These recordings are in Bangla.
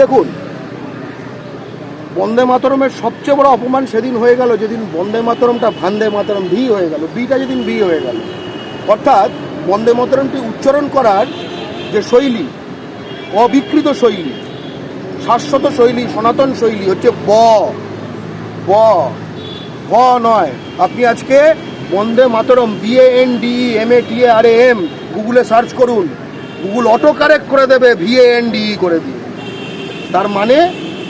দেখুন, বন্দে মাতরমের সবচেয়ে বড় অপমান সেদিন হয়ে গেল যেদিন বন্দে মাতরমটা ভান্দে মাতরম ভি হয়ে গেল বিটা যেদিন ভি হয়ে গেল। অর্থাৎ বন্দে মাতরমটি উচ্চারণ করার যে শৈলী, অবিকৃত শৈলী, শাশ্বত শৈলী, সনাতন শৈলী হচ্ছে ব। ব ভ নয়। আপনি আজকে Vande Mataram B A N D M A T R M গুগলে সার্চ করুন গুগল অটো কারেক্ট করে দেবে ভিএ এন ডি করে দিয়ে। তার মানে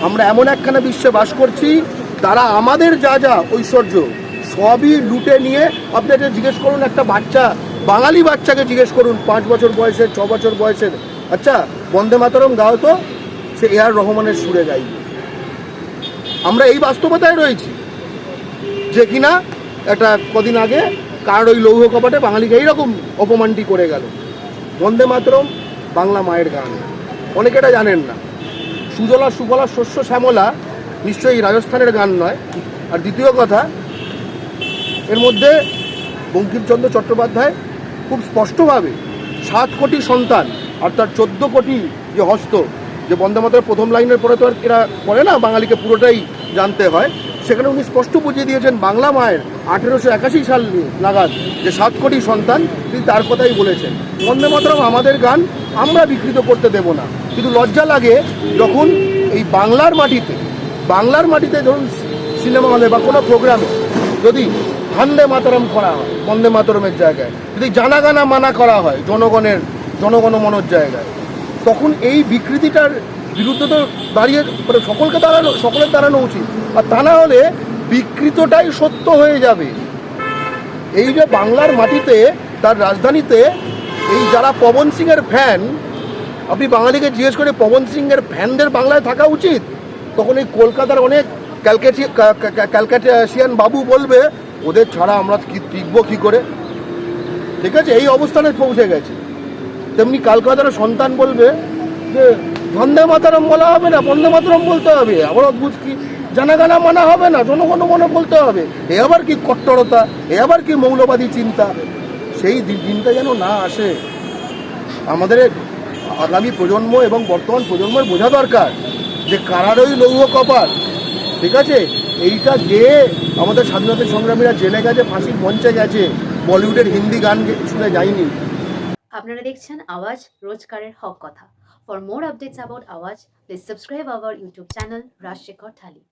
আমরা এমন একখানা বিশ্বে বাস করছি, তারা আমাদের যা যা ঐশ্বর্য, সবই লুটে নিয়ে আপনি একটা জিজ্ঞেস করুন একটা বাচ্চা, বাঙালি বাচ্চাকে জিজ্ঞেস করুন, পাঁচ বছর বয়সের, ছ বছর বয়সের। আচ্ছা বন্দে মাতরম গাও তো, সে এ আর রহমানের সুরে গাইবে আমরা এই বাস্তবতায় রয়েছি যে কিনা একটা কদিন আগে কার ওই লৌহ কপাটে বাঙালিকে এইরকম অপমানটি করে গেল। বন্দে মাতরম, বাংলা মায়ের গান। অনেকে এটা জানেন না। সুজলা সুফলা শস্য শ্যামলা নিশ্চয়ই রাজস্থানের গান নয়। আর দ্বিতীয় কথা, এর মধ্যে বঙ্কিমচন্দ্র চট্টোপাধ্যায় খুব স্পষ্টভাবে সাত কোটি সন্তান অর্থাৎ চোদ্দ কোটি যে হস্ত, যে বন্দে মাতরম প্রথম লাইনের পরে তো আর এরা পড়ে না, বাঙালিকে পুরোটাই জানতে হয়। সেখানে উনি স্পষ্ট বুঝিয়ে দিয়েছেন, বাংলা মায়ের আঠেরোশো একাশি সাল নাগাদ যে সাত কোটি সন্তান তিনি তার কথাই বলেছেন। বন্দে মাতরম আমাদের গান আমরা বিকৃত করতে দেব না। কিন্তু লজ্জা লাগে যখন এই বাংলার মাটিতে বাংলার মাটিতে ধরুন সিনেমা হলে বা কোনো প্রোগ্রামে যদি ভান্দে মাতরম করা হয়, বন্দে মাতরমের জায়গায়, যদি জানা গানা মানা করা হয় জনগণের জনগণমনর জায়গায়, তখন এই বিকৃতিটার বিরুদ্ধে তো দাঁড়িয়ে মানে সকলকে দাঁড়ানো, সকলের দাঁড়ানো উচিত। আর তা না হলে বিকৃতটাই সত্য হয়ে যাবে। এই যে বাংলার মাটিতে, তার রাজধানীতে এই যারা পবন সিংয়ের ফ্যান আপনি বাঙালিকে জিজ্ঞেস করে পবন সিংয়ের ফ্যানদের বাংলায় থাকা উচিত? তখন এই কলকাতার অনেক ক্যালকাটি ক্যালকাটিয়ান বাবু বলবে, ওদের ছাড়া আমরা কি টিকবো কী করে? ঠিক আছে? এই অবস্থানে পৌঁছে গেছে। তেমনি কালকাতার সন্তান বলবে যে, বন্দে মাতারম বলা হবে না, বন্দে মাতরম বলতে হবে। আবার অদ্ভুত কি? জানা গানা মানা হবে না জনগণ মনে বলতে হবে। এ আবার কি কট্টরতা? এ আবার কি মৌলবাদী চিন্তা? সেই দিনটা যেন না আসে। আমাদের আগামী প্রজন্ম এবং বর্তমান প্রজন্মের বোঝা দরকার যে কারারই লৌহ কপাট ঠিক আছে? এইটা যে আমাদের স্বাধীনতা সংগ্রামীরা জেলে গেছে, ফাঁসির মঞ্চে গেছে, বলিউডের হিন্দি গান শুনে যায়নি। আপনারা দেখছেন আওয়াজ রোজকারের হক কথা। ফর মোর আপডেটস অ্যাবাউট আওয়াজ please subscribe our YouTube channel Rajshekhar thali